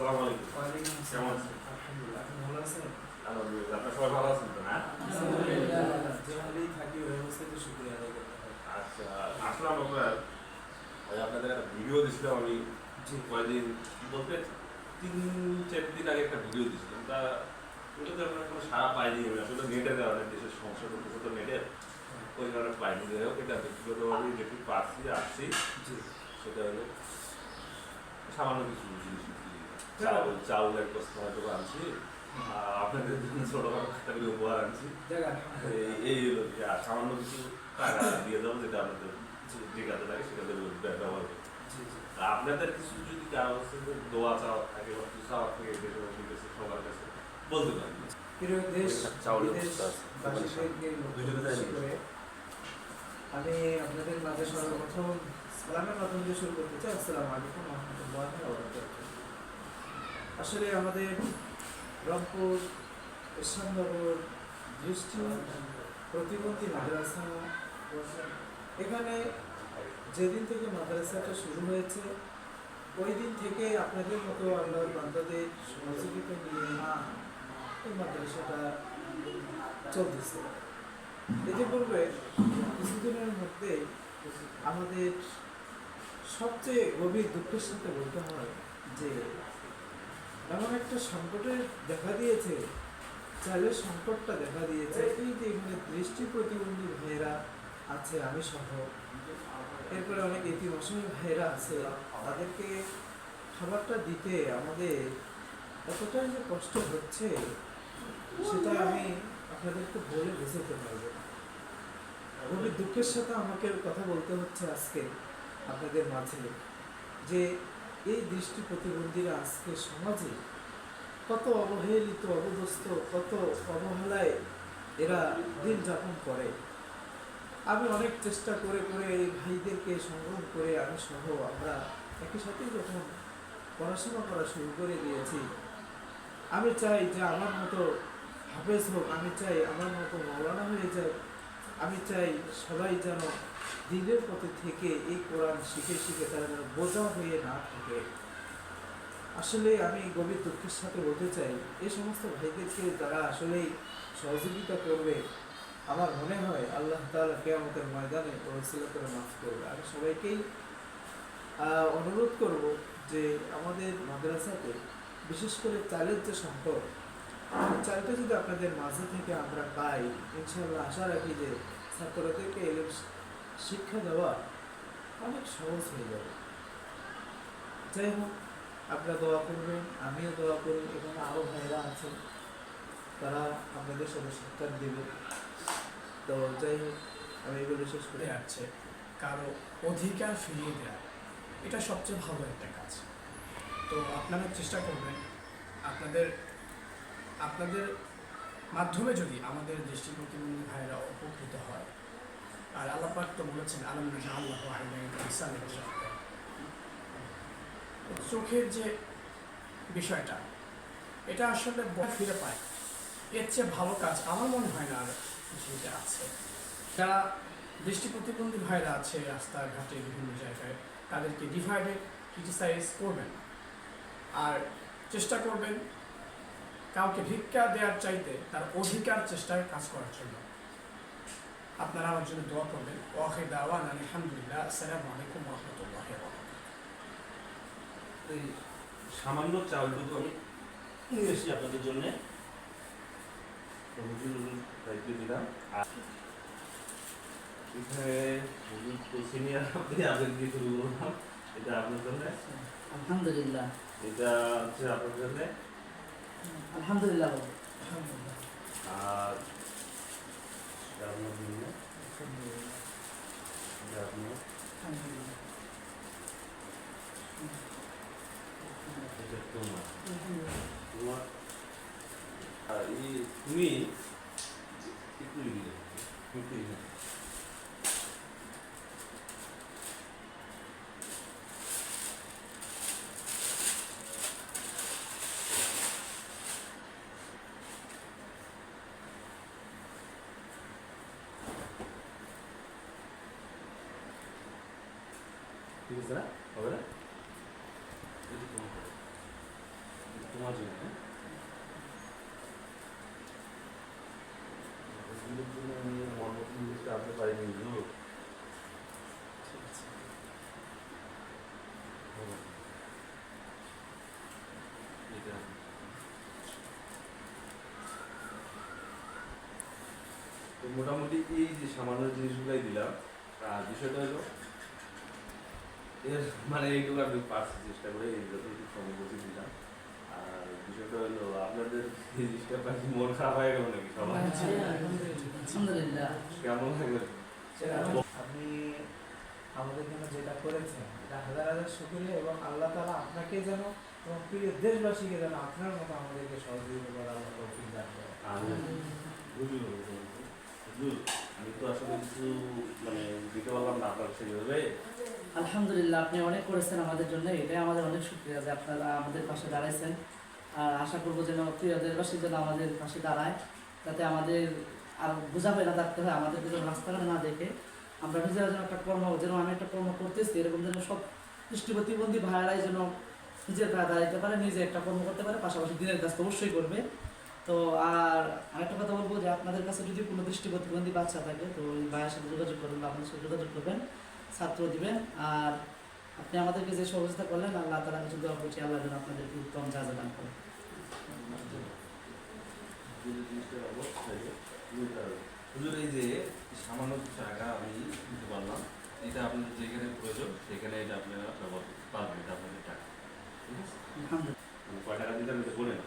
আসসালামু আলাইকুম কেমন। আছেন? আলহামদুলিল্লাহ। আপনি ভালো আছেন? আলহামদুলিল্লাহ আপনার সবাই ভালো আছেন তো না যেভাবেই থাকি ওই অবস্থাতে শুকরিয়া আদায় করতে হয়। আচ্ছা আসলাম আপনার ওই আপনাদের একটা ভিডিও দিছিলাম আমি। কয়েকদিন বলতে তিন চার দিন আগে একটা ভিডিও দিছিলাম তা ওটাতে আপনার কোনো সারা পাইনি আমি আসলে নেটের কারণে দেশের সমস্যা করতেছে তো নেটের ওই কারণে পাইনি যাই হোক এটা ব্যক্তিগতভাবে যেটু পারছি আসছি সেটা হলো সামান্য কিছু জিনিস চাউল চাউলের প্রশ্ন হয়তো আনছি আর আপনাদের জন্য ছোটখাটো একটা করে উপহার আনছি যাক, আলহামদুলিল্লাহ। এই এই হলো কি, আর সামান্য কিছু টাকা দিয়ে দেবো যেটা আপনাদের যে কাজে লাগে সেটা ব্যবহার করব জি, জি। আপনাদের কিছু যদি কারও দোয়া চাওয়া থাকে বা কিছু চাওয়া থাকে দেশবাসীর কাছে সবার কাছে বলতে পারেন প্রিয় দেশ, আমি আপনাদের মাঝে সর্বপ্রথম সালামের মাধ্যমে দিয়ে শুরু করতে চাই আসসালামু আলাইকুম রাহমাতুল্লাহি ওয়া বারাকাতুহু। আসলে আমাদের রংপুর ইসলামনগর দৃষ্টি প্রতিবন্ধী মাদ্রাসা, এখানে যেদিন থেকে মাদ্রাসাটা শুরু হয়েছে, ওই দিন থেকে আপনাদের মতো আল্লাহর বান্দাদের সহযোগিতা নিয়ে এই মাদ্রাসাটা চলতেছে। ইতিপূর্বে কিছুদিনের মধ্যে আমাদের সবচেয়ে গভীর দুঃখের সাথে বলতে হয় যে এমন একটা সংকটের দেখা দিয়েছে চালের সংকটটা দেখা দিয়েছে। এই যে এখানে দৃষ্টি প্রতিবন্ধী ভাইয়েরা আছে আমি সহ। এরপরে অনেক অসহায় ভাইয়েরা আছে তাদেরকে খাবারটা দিতে আমাদের এতটাই যে কষ্ট হচ্ছে সেটা আমি আপনাদেরকে বলে বোঝাতে পারব। খুবই দুঃখের সাথে আমাকে কথা বলতে হচ্ছে আজকে আপনাদের মাঝে যে এই দৃষ্টি প্রতিবন্ধীরা আজকে সমাজে কত অবহেলিত, অবদস্ত, কত অবহেলায় এরা দিন যাপন করে। আমি অনেক চেষ্টা করে করে এই ভাইদেরকে সংগ্রহ করে আমি সহ আমরা একই সাথে যখন পড়াশোনা করা শুরু করে দিয়েছি, আমি চাই যে আমার মতো হাফেজ হোক, আমি চাই আমার মতো মৌলানা হয়ে যাক আমি চাই সবাই যেন দিনের পথে থেকে এই কোরআন শিখে শিখে তারা যেন বোঝা হয়ে না থাকে। আসলে আমি গভীর দুঃখের সাথে বলতে চাই এই সমস্ত ভাইদেরকে যারা আসলেই সহযোগিতা করবে, আমার মনে হয় আল্লাহ তাআলা কেয়ামতের ময়দানে পরিচালনা করে মাফ করবে। আমি সবাইকেই অনুরোধ করব যে আমাদের মাদ্রাসাতে বিশেষ করে চালের যে এই চালটা যদি আপনাদের মাঝে থেকে আমরা পাই ইনশাল্লাহ আশা রাখি যে ছাত্রদেরকে এলেম শিক্ষা দেওয়া অনেক সহজ হয়ে যাবে। যাই হোক, আপনারা দোয়া করবেন, আমিও দোয়া করি এখানে আরও ভাইরা আছেন তারা আপনাদের সাথে সাক্ষাৎ দেবে। তো যাই হোক, আমি এগুলো শেষ করে। যাচ্ছে কারও অধিকার ফিরিয়ে দেওয়া এটা সবচেয়ে ভালো একটা কাজ। তো আপনারা চেষ্টা করবেন, আপনাদের আপনাদের মাধ্যমে যদি আমাদের দৃষ্টি প্রতিবন্ধী ভাইরা উপকৃত হয়। আর আল্লাপাক তো বলেছেন ইসানের চোখের যে বিষয়টা, এটা আসলে ফিরে পায়। এর চেয়ে ভালো কাজ আমার মনে হয় না আর পৃথিবীতে আছে। যারা দৃষ্টি প্রতিবন্ধী ভাইরা আছে, রাস্তাঘাটে, বিভিন্ন জায়গায়, তাদেরকে ডিভাইডেড ক্রিটিসাইজ করবেন। আর চেষ্টা করবেন কাউকে ভিক্ষা দেওয়ার চাইতে তার অধিকার চেষ্টায় কাজ করার জন্য। আপনারা আমার জন্য দোয়া করবেন। ওয়াহে দাওয়ান আলহামদুলিল্লাহ। আসসালামু আলাইকুম রহমতুল্লাহ এই সামান্য চাউলটুকু আমি নিয়ে এসেছি আপনাদের জন্য। দায়িত্ব দিলাম। এখানে সিনিয়র আপনি আবেগ দিয়ে শুরু করলাম। এটা আপনার জন্য? আলহামদুলিল্লাহ। এটা হচ্ছে আপনার জন্য। আলহামদুলিল্লাহ বাবু। আলহামদুলিল্লাহ আর এটা আপনার জন্য এটা আপনার আলহামদুলিল্লাহ। এটা তোমার তোমার আর এই তুমি একটু না হবে না। তোমার। জন্য হ্যাঁ? আনতে পারিনি ঠিক আছে। এটা। তো মোটামুটি এই যে সামান্য জিনিসগুলাই দিলাম আর বিষয়টা হলো এর মানে এইটুকু আমি পারছি চেষ্টা করে যতটুকু সম্ভব দিলাম আর বিষয়টা হলো আপনাদের জিনিসটা পাখি মন খারাপ হয়ে গেল নাকি সবাই কেমন লাগল? সেটা আপনি আমাদের জন্য যেটা করেছেন এটা হাজার হাজার শুক্রিয়া এবং আল্লাহ তালা আপনাকে যেন এবং প্রিয় দেশবাসীকে যেন আপনার মতো আমাদেরকে সহযোগিতা করার তৌফিক দান। করে আমি তো আসলে কিছু মানে দিতে পারলাম না আপনার আলহামদুলিল্লাহ, আপনি অনেক করেছেন আমাদের জন্য, এটাই আমাদের অনেক শুক্রিয়া যে আপনারা আমাদের পাশে দাঁড়াইছেন। আর আশা করব যেন প্রিয় দেশবাসী যেন আমাদের পাশে দাঁড়ায়, যাতে আমাদের আর বোঝাবে না থাকতে হয়, আমাদের যেন রাস্তাঘাটে না দেখে। আমরা নিজেরা যেন একটা কর্ম, যেন আমি একটা কর্ম করতেছি, এরকম যেন সব দৃষ্টি প্রতিবন্ধী ভাইয়ারাই যেন নিজের দাঁড়াইতে পারে, নিজে একটা কর্ম করতে পারে, পাশাপাশি দিনের কাজ অবশ্যই করবে। তো আর আরেকটা কথা বলব যে আপনাদের কাছে যদি কোনো দৃষ্টি প্রতিবন্ধী বাচ্চা থাকে তো ওই ভাইয়ের সাথে যোগাযোগ করবেন বা আপনাদের সাথে যোগাযোগ করবেন ছাত্র দিবেন। আর আপনি আমাদেরকে যে সহযোগিতা করলেন আল্লাহ তালা কিছু দোয়া করছি আল্লাহ যেন আপনাদেরকে উত্তম যা যা দান করে যদি জিনিসটা অবশ্যই নিতে হবে। হুজুর এই যে সামান্য টাকা আমি দিতে পারলাম এটা আপনাদের যেখানে প্রয়োজন সেখানে এটা আপনারা ব্যবহার পারবেন এটা আপনাদের টাকা। ঠিক আছে? কয় টাকা দিতে আমি বলে না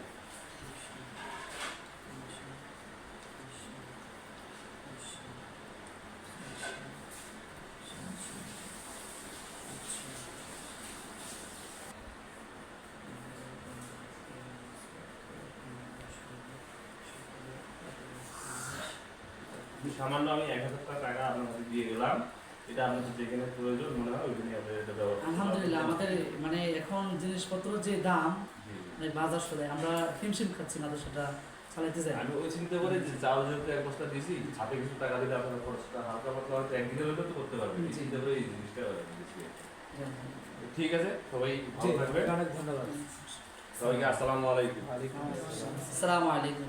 সামান্য আমি এক হাজার টাকা আপনার হাতে দিয়ে গেলাম। এটা আপনাদের যেখানে প্রয়োজন মনে হয় ওইখানে আপনারা এটা ব্যবহার আলহামদুলিল্লাহ আমাদের মানে এখন জিনিসপত্র যে দাম জি, জি। মানে বাজার সদায় আমরা হিমশিম খাচ্ছি না সেটা চালাইতে যাই। আমি ওই চিন্তা করে যে চাল যেহেতু এক বস্তা দিয়েছি হাতে কিছু টাকা দিলে আপনার খরচটা হালকা পাতলা হয়তো একদিনের হলেও তো করতে পারবেন। চিন্তা করে এই জিনিসটা ঠিক আছে সবাই ভালো অনেক ধন্যবাদ। সবাইকে আসসালামু আলাইকুম। আসসালাম। আসসালামু আলাইকুম।